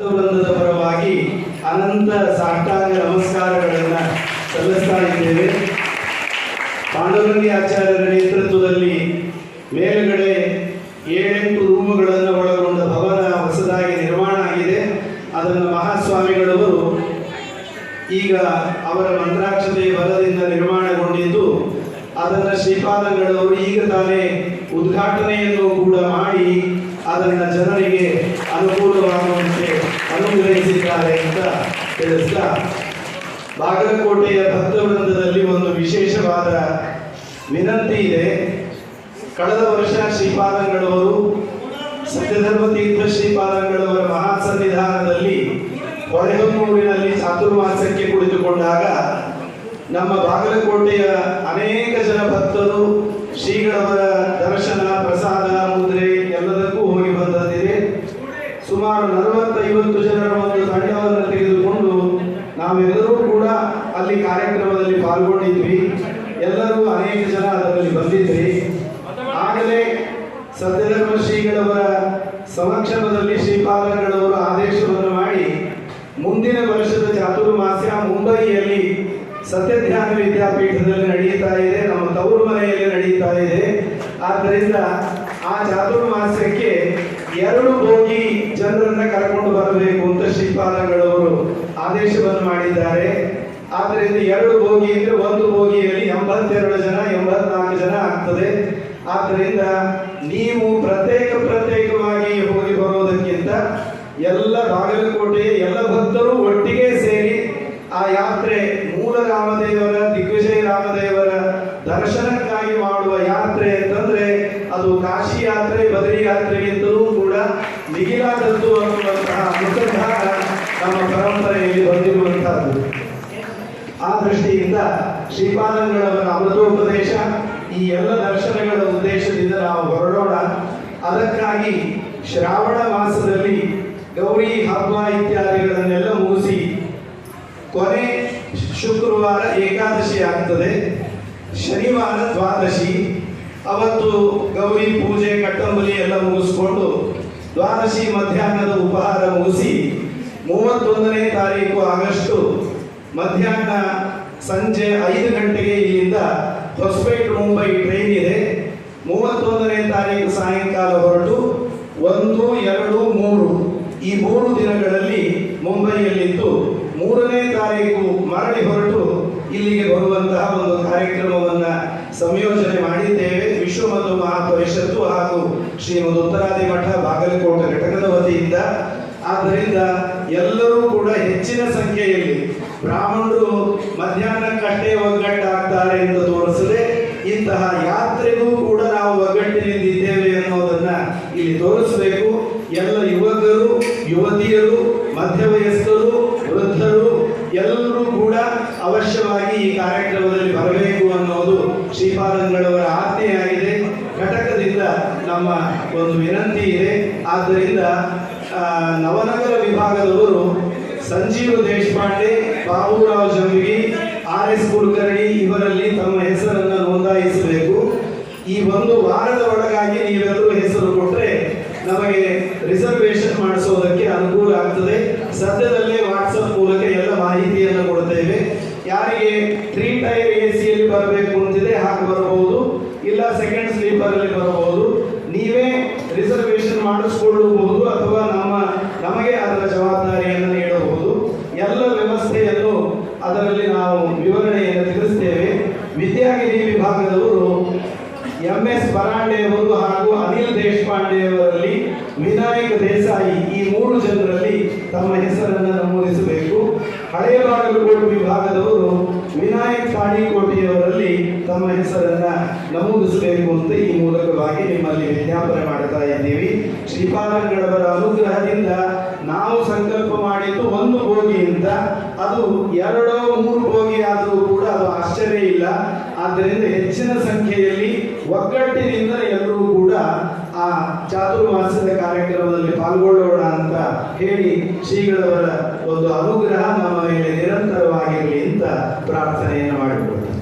ವೃಂದದ ಪರವಾಗಿ ಅನಂತ ಸಾಷ್ಟಾಂಗ ನಮಸ್ಕಾರಗಳನ್ನ ಸಲ್ಲಿಸ್ತಾ ಇದ್ದೇವೆ. ಪಾಂಡುರಂಗಿ ಆಚಾರ್ಯರ ನೇತೃತ್ವದಲ್ಲಿ ಮೇಲುಗಡೆ ಏಳೆಂಟು ರೂಮುಗಳನ್ನು ಒಳಗೊಂಡ ಭವನ ಹೊಸದಾಗಿ ನಿರ್ಮಾಣ ಆಗಿದೆ. ಅದನ್ನು ಮಹಾಸ್ವಾಮಿಗಳವರು ಈಗ ಅವರ ಮಂತ್ರಾಕ್ಷತೆ ಬಲದಿಂದ ನಿರ್ಮಾಣಗೊಂಡಿದ್ದು, ಅದನ್ನು ಶ್ರೀಪಾದಂಗಳವರು ಈಗ ತಾನೇ ಉದ್ಘಾಟನೆಯನ್ನು ಕೂಡ ಮಾಡಿ, ಅದನ್ನು ಜನರಿಗೆ ಅಂತ ತಿಳಿಸ್ತಾ ಬಾಗಲಕೋಟೆಯ ಭಕ್ತವೃಂದದಲ್ಲಿ ಒಂದು ವಿಶೇಷವಾದ ವಿನಂತಿ ಇದೆ. ಕಳೆದ ವರ್ಷ ಶ್ರೀಪಾದಂಗಳವರು ಸತ್ಯಧರ್ಮ ತೀರ್ಥ ಶ್ರೀಪಾದಂಗಳವರ ಮಹಾ ಸನ್ನಿಧಾನದಲ್ಲಿ ಹೊಳೆಹೊನ್ನೂರಿನಲ್ಲಿ ಚಾತುರ್ಮಾಸಕ್ಕೆ ಕುಳಿತುಕೊಂಡಾಗ ನಮ್ಮ ಬಾಗಲಕೋಟೆಯ ಅನೇಕ ಜನ ಭಕ್ತರು ಶ್ರೀಗಳವರ ದರ್ಶನ, ಪ್ರಸಾದ, ಮುದ್ರೆ ಎಲ್ಲದಕ್ಕೂ ಹೋಗಿ ಬಂದಿದೆ ಸುಮಾರು ನಲವತ್ತೈವತ್ತು ಜನರ ಒಂದು ತಂಡವನ್ನು ತೆಗೆದುಕೊಂಡು ನಾವೆಲ್ಲರೂ ಕೂಡ ಅಲ್ಲಿ ಪಾಲ್ಗೊಂಡಿದ್ವಿ ಎಲ್ಲರೂ ಅನೇಕ ಜನ ಅದರಲ್ಲಿ ಬಂದಿದ್ರಿ. ಆಗಲೇ ಸತ್ಯಧರ್ಮ ಶ್ರೀಗಳವರ ಸಮಕ್ಷಮದಲ್ಲಿ ಶ್ರೀಪಾದಗಳವರು ಆದೇಶವನ್ನು ಮಾಡಿ ಮುಂದಿನ ವರ್ಷದ ಚಾತುರ್ಮಾಸ್ಯ ಮುಂಬಯಿಯಲ್ಲಿ ಸತ್ಯಧ್ಯಾನ ವಿದ್ಯಾಪೀಠದಲ್ಲಿ ನಡೆಯುತ್ತಾ ಇದೆ. ನಮ್ಮ ತವರು ಮನೆಯಲ್ಲಿ ನಡೆಯುತ್ತಾ ಇದೆ. ಆದ್ದರಿಂದ ಆ ಚಾತುರ್ಮಾಸ್ಯಕ್ಕೆ ಎರಡು ಬೋಗಿ ಜನರನ್ನ ಕರ್ಕೊಂಡು ಬರಬೇಕು ಅಂತ ಶ್ರೀಪಾದಗಳವರು ಆದೇಶವನ್ನು ಮಾಡಿದ್ದಾರೆ. ಆದ್ದರಿಂದ ಎರಡು ಬೋಗಿ ಅಂದ್ರೆ ಒಂದು ಬೋಗಿಯಲ್ಲಿ ಎಂಬತ್ತೆರಡು ಜನ, ಎಂಬತ್ನಾಲ್ಕು ಜನ ಆಗ್ತದೆ. ಆದ್ದರಿಂದ ನೀವು ಪ್ರತ್ಯೇಕ ಪ್ರತ್ಯೇಕವಾಗಿ ಹೋಗಿ ಬರೋದಕ್ಕಿಂತ ಎಲ್ಲ ಬಾಗಲಕೋಟೆ, ಎಲ್ಲ ಭಕ್ತರು ಒಟ್ಟಿಗೆ ಸೇರಿ ಆ ಯಾತ್ರೆ ಮೂಲ ರಾಮದೇವರ, ದಿಗ್ವಿಜಯ ರಾಮದೇವರ ದರ್ಶನಕ್ಕಾಗಿ ಮಾಡುವ ಯಾತ್ರೆ ಅಂತಂದ್ರೆ ಅದು ಕಾಶಿ ಯಾತ್ರೆ, ಬದರಿ ಯಾತ್ರೆಗಿಂತಲೂ ಕೂಡ ಮಿಗಿಲಾದದ್ದು ಅನ್ನುವಂತಹ ಮುಖಧಾರ ನಮ್ಮ ಪರಂಪರೆಯಲ್ಲಿ ಬಂದಿರುವಂತಹದ್ದು. ಆ ದೃಷ್ಟಿಯಿಂದ ಶ್ರೀಪಾದಂಗಳವರ ಅಮೃತೋಪದೇಶ, ಈ ಎಲ್ಲ ದರ್ಶನಗಳ ಉದ್ದೇಶದಿಂದ ನಾವು ಹೊರಡೋಣ. ಅದಕ್ಕಾಗಿ ಶ್ರಾವಣ ಮಾಸದಲ್ಲಿ ಗೌರಿ, ಹಬ್ಬ ಇತ್ಯಾದಿಗಳನ್ನೆಲ್ಲ ಮುಗಿಸಿ ಕೊನೆ ಶುಕ್ರವಾರ ಏಕಾದಶಿ ಆಗ್ತದೆ. ಶನಿವಾರ ದ್ವಾದಶಿ. ಅವತ್ತು ಗೌರಿ ಪೂಜೆ, ಕಟ್ಟಂಬಲಿ ಎಲ್ಲ ಮುಗಿಸ್ಕೊಂಡು ದ್ವಾದಶಿ ಮಧ್ಯಾಹ್ನದ ಉಪಹಾರ ಮುಗಿಸಿ ಮೂವತ್ತೊಂದನೇ ತಾರೀಕು ಆಗಸ್ಟು ಮಧ್ಯಾಹ್ನ ಸಂಜೆ ಐದು ಗಂಟೆಗೆ ಇಲ್ಲಿಂದ ಹೊಸಪೇಟೆ ಮುಂಬೈ ಟ್ರೈನ್ ಇದೆ. ಮೂವತ್ತೊಂದನೇ ತಾರೀಕು ಸಾಯಂಕಾಲ ಹೊರಟು ಒಂದು, ಎರಡು, ಮೂರು ಈ ಮೂರು ದಿನಗಳಲ್ಲಿ ಮುಂಬೈಯಲ್ಲಿದ್ದು ಮೂರನೇ ತಾರೀಕು ಮರಳಿ ಹೊರಟು ಇಲ್ಲಿಗೆ ಬರುವಂತಹ ಒಂದು ಕಾರ್ಯಕ್ರಮವನ್ನು ಸಂಯೋಜನೆ ಮಾಡಿದ್ದೇವೆ. ವಿಶ್ವ ಮತ್ತು ಮಹಾಪರಿಷತ್ತು ಹಾಗೂ ಶ್ರೀಮದ್ ಉತ್ತರಾದಿ ಮಠ ಬಾಗಲಕೋಟೆ ಘಟಕದ ವತಿಯಿಂದ. ಆದ್ದರಿಂದ ಎಲ್ಲರೂ ಕೂಡ ಹೆಚ್ಚಿನ ಸಂಖ್ಯೆಯಲ್ಲಿ ಬ್ರಾಹ್ಮಣರು ಮಧ್ಯಾಹ್ನ ಕಟ್ಟೆ ಒಗ್ಗಟ್ಟಾಗ್ತಾರೆ ಎಂದು ತೋರಿಸದೆ ಇಂತಹ ಯಾತ್ರೆಗೂ ಕೂಡ ನಾವು ಒಗ್ಗಟ್ಟಿನಿಂದ ಇದ್ದೇವೆ ಅನ್ನೋದನ್ನ ಇಲ್ಲಿ ತೋರಿಸಬೇಕು. ಎಲ್ಲ ಯುವಕರು, ಯುವತಿಯರು, ಮಧ್ಯವಯಸ್ಕರು, ವೃದ್ಧರು ಎಲ್ಲರೂ ಕೂಡ ಅವಶ್ಯವಾಗಿ ಈ ಕಾರ್ಯಕ್ರಮದಲ್ಲಿ ಬರಬೇಕು ಅನ್ನೋದು ಶ್ರೀಪಾದಂಗಳವರ ಆಜ್ಞೆಯಾಗಿದೆ. ಘಟಕದಿಂದ ನಮ್ಮ ಒಂದು ವಿನಂತಿ ಇದೆ. ಆದ್ದರಿಂದ ನವನಗರ ವಿಭಾಗದವರು ಸಂಜೀವ ದೇಶಪಾಂಡೆ, ಬಾಬುರಾವ್ ಜಂಬಿಗಿ ಆರ್ ಎಸ್ ಕುಲಕರ್ಣಿ ಇವರಲ್ಲಿ ತಮ್ಮ ಹೆಸರನ್ನ ನೋಂದಾಯಿಸಬೇಕು. ಈ ಒಂದು ವಾರದ ಒಳಗಾಗಿ ನೀವೆಲ್ಲರೂ ಹೆಸರು ಕೊಟ್ಟರೆ ನಮಗೆ ರಿಸರ್ವೇಶನ್ ಮಾಡಿಸೋದಕ್ಕೆ ಅನುಕೂಲ ಆಗ್ತದೆ. ಸದ್ಯದಲ್ಲೇ ವಾಟ್ಸಪ್ ಮೂಲಕ ಎಲ್ಲ ಮಾಹಿತಿಯನ್ನು ಕೊಡ್ತೇವೆ. ಯಾರಿಗೆ ತ್ರೀ ಟೈರ್ ಎ ಸಿಯಲ್ಲಿ ಬರಬೇಕು ಅಂತಿದೆ ಹಾಗೆ ಬರಬಹುದು. ಇಲ್ಲ ಸೆಕೆಂಡ್ ಸ್ಲೀಪರ್ ಅಲ್ಲಿ ಬರಬಹುದು. ನೀವೇ ರಿಸರ್ವೇಶನ್ ಮಾಡಿಸ್ಕೊಳ್ಳಬಹುದು ಅಥವಾ ನಮ್ಮ, ನಮಗೆ ಅದರ ಜವಾಬ್ದಾರಿಯನ್ನು ನೀಡಬಹುದು ಎಲ್ಲ ವ್ಯವಸ್ಥೆಯನ್ನು ಅದರಲ್ಲಿ ನಾವು ವಿವರಣೆಯನ್ನು ತಿಳಿಸ್ತೇವೆ. ವಿದ್ಯಾಗಿರಿ ವಿಭಾಗದವರು ಎಂ ಎಸ್ ಪರಾಂಡೆಯವರು ಹಾಗೂ ಅನಿಲ್ ದೇಶಪಾಂಡೆಯವರಲ್ಲಿ ವಿನಾಯಕ ದೇಸಾಯಿ ಈ ಮೂರು ಜನರಲ್ಲಿ ತಮ್ಮ ಹೆಸರನ್ನು ನಮೂದಿಸಬೇಕು. ಹಳೆಯ ಬಾಗಲಕೋಟೆ ವಿಭಾಗದವರು ವಿನಾಯಕ್ ತಾಳಿಕೋಟೆಯವರಲ್ಲಿ ತಮ್ಮ ಹೆಸರನ್ನ ನಮೂದಿಸಬೇಕು ಅಂತ ಈ ಮೂಲಕವಾಗಿ ನಿಮ್ಮಲ್ಲಿ ವಿಜ್ಞಾಪನೆ ಮಾಡ್ತಾ ಇದ್ದೀವಿ. ಶ್ರೀಪಾದಂಗಳವರ ಅನುಗ್ರಹದಿಂದ ನಾವು ಸಂಕಲ್ಪ ಮಾಡಿದ್ದು ಒಂದು ಅಂತ. ಅದು ಎರಡೋ ಮೂರು ಬೋಗಿ ಆದರೂ ಕೂಡ ಅದು ಆಶ್ಚರ್ಯ ಇಲ್ಲ. ಆದ್ದರಿಂದ ಹೆಚ್ಚಿನ ಸಂಖ್ಯೆಯಲ್ಲಿ ಒಗ್ಗಟ್ಟಿನಿಂದ ಚಾತುರ್ಮಾಸದ ಕಾರ್ಯಕ್ರಮದಲ್ಲಿ ಪಾಲ್ಗೊಳ್ಳೋಣ ಅಂತ ಹೇಳಿ ಶ್ರೀಗಳವರ ಒಂದು ಅನುಗ್ರಹ ನಮ್ಮ ಮೇಲೆ ನಿರಂತರವಾಗಿರಲಿ ಅಂತ ಪ್ರಾರ್ಥನೆಯನ್ನು ಮಾಡಿಕೊಳ್ತಾರೆ